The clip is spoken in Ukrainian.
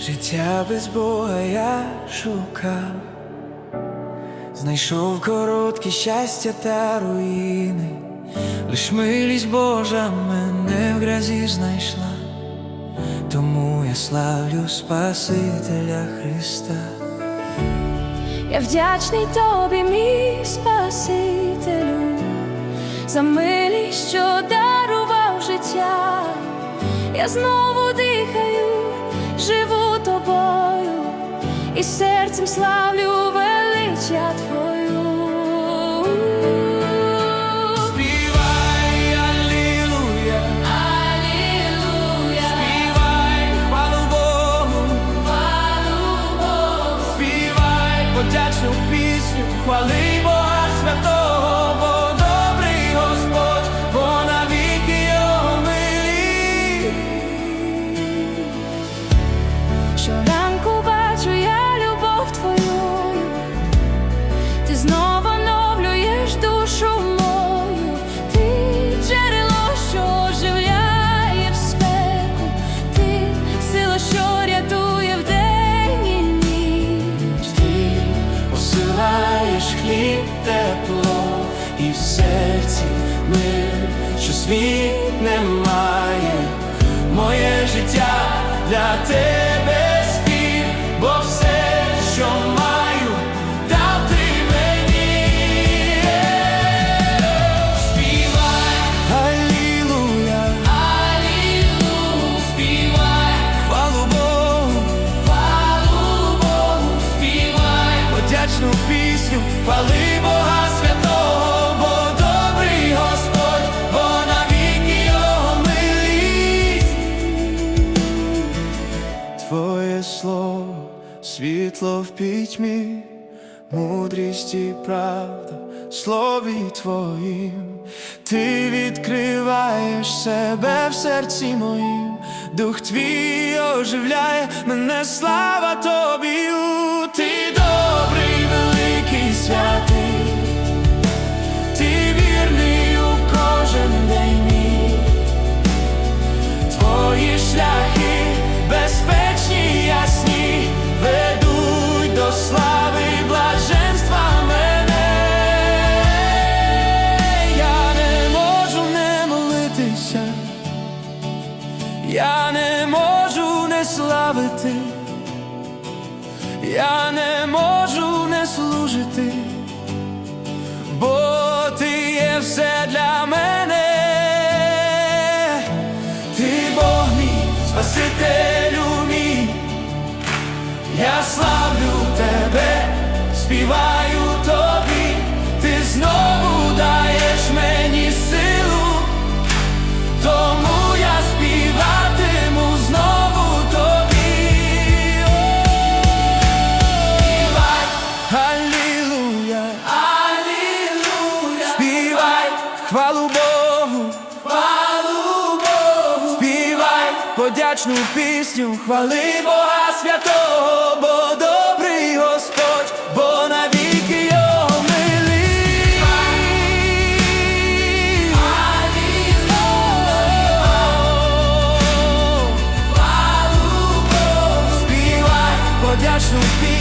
Життя без Бога я шукав, знайшов коротке щастя та руїни, лиш милість Божа мене в грязі знайшла, тому я славлю Спасителя Христа. Я вдячний тобі, мій Спасителю, за милість, що дарував життя. Я знову дихаю, і серцем славлю величя Твою. Співай, алілуя, Алілуя, співай, хвалу Богу, хвалу Богу. співай подячну пісню, хвали посилаєш хліб, тепло і в серці мир, що світ немає. Моє життя для тебе слово, світло в пітьмі, мудрість і правда, слові твоїм, ти відкриваєш себе в серці моїм, дух твій оживляє мене, слава тобі, я не можу не славити, я не можу не служити, бо ти є все для мене. Ти Бог мій, Спасителю мій, я славлю тебе, співаю хвалу Богу. Хвалу Богу, співай подячну пісню, хвали Бога святого, бо добрий Господь, бо навіки його милість. Хвалу Богу, співай подячну пісню.